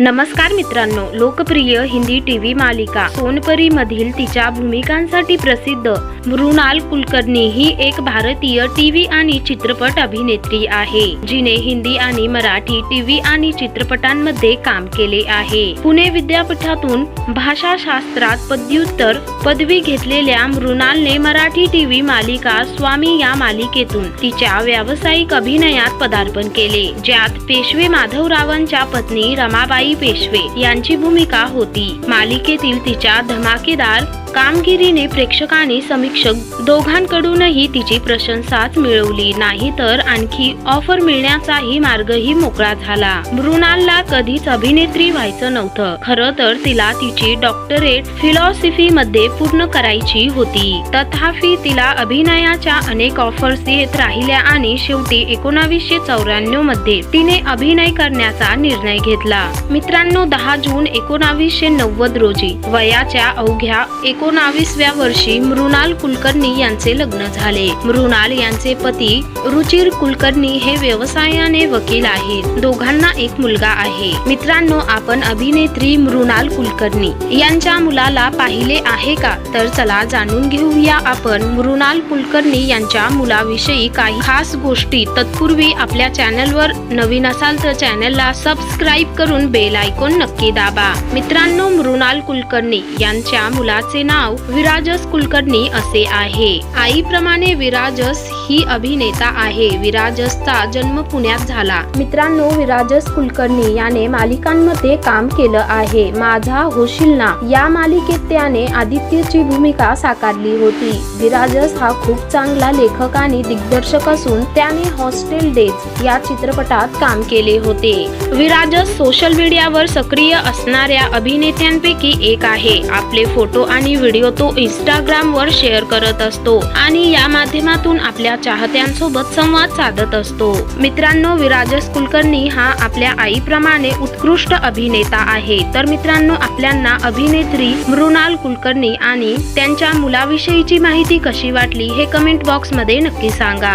नमस्कार मित्रांनो लोकप्रिय हिंदी टीव्ही मालिका सोनपरी मधील तिच्या भूमिकांसाठी प्रसिद्ध मृणाल कुलकर्णी ही एक भारतीय टीव्ही आणि चित्रपट अभिनेत्री आहे जिने हिंदी आणि मराठी टीव्ही आणि चित्रपटांमध्ये काम केले आहे. पुणे विद्यापीठातून भाषाशास्त्रात पदव्युत्तर पदवी घेतलेल्या मृणालने मराठी टीव्ही मालिका स्वामी या मालिकेतून तिच्या व्यावसायिक अभिनयात पदार्पण केले ज्यात पेशवे माधवरावांच्या पत्नी रमाबाई पेशवे यांची भूमिका होती. मालिकेतील तिच्या धमाकेदार कामगिरीने प्रेक्षकांनी समीक्षक दोघांकडूनही तिची प्रशंसाच मिळवली. नाही तर आणखी ऑफर मिळण्याचाही मार्गही मोकळा झाला. मृणालला कधीच अभिनेत्री व्हायचं नव्हतं. खरं तर तिला तिची डॉक्टरेट फिलॉसॉफी मध्ये पूर्ण करायची होती. तथापि तिला अभिनयाच्या अनेक ऑफर्स येत राहिल्या आणि शेवटी एकोणावीसशे चौऱ्याण्णवमध्ये तिने अभिनय करण्याचा निर्णय घेतला. मित्रांनो दहा जून एकोणावीसशे नव्वद रोजी वयाच्या अवघ्या एकोणावीसव्या वर्षी मृणाल कुलकर्णी यांचे लग्न झाले. मृणाल यांचे पती रुचिर कुलकर्णी हे व्यवसायाने वकील आहेत. दोघांना एक मुलगा आहे. मित्रांनो आपण अभिनेत्री मृणाल कुलकर्णी यांच्या मुलाला पाहिले आहे का? तर चला जाणून घेऊया आपण मृणाल कुलकर्णी यांच्या मुलाविषयी काही खास गोष्टी. तत्पूर्वी आपल्या चॅनलवर नवीन असाल तर चॅनलला सबस्क्राईब करून बेल आयकॉन नक्की दाबा. मित्रांनो मृणाल कुलकर्णी यांच्या मुलाचे नाव विराजस कुलकर्णी असे आहे. आईप्रमाणे विराजस ही अभिनेता आहे. विराजसचा जन्म पुण्यात झाला. मित्रांनो विराजस कुलकर्णी याने मालिकांमध्ये काम केलं आहे. माझा होशील ना या मालिकेत त्याने आदित्यची भूमिका साकारली होती. विराजस हा खूप चांगला लेखक आणि दिग्दर्शक असून त्याने हॉस्टेल डेज या चित्रपटात काम केले होते. विराजस सोशल मीडियावर सक्रिय असणाऱ्या अभिनेत्यांपैकी एक आहे. आपले फोटो आणि व्हिडिओ तो इंस्टाग्रामवर शेअर करत असतो आणि या माध्यमातून आपल्या चाहत्यांसोबत संवाद साधत असतो. मित्रांनो विराजस कुलकर्णी हा आपल्या आईप्रमाणे उत्कृष्ट अभिनेता आहे. तर मित्रांनो आपल्यांना अभिनेत्री मृणाल कुलकर्णी आणि त्यांच्या मुलाविषयीची माहिती कशी वाटली हे कमेंट बॉक्समध्ये नक्की सांगा.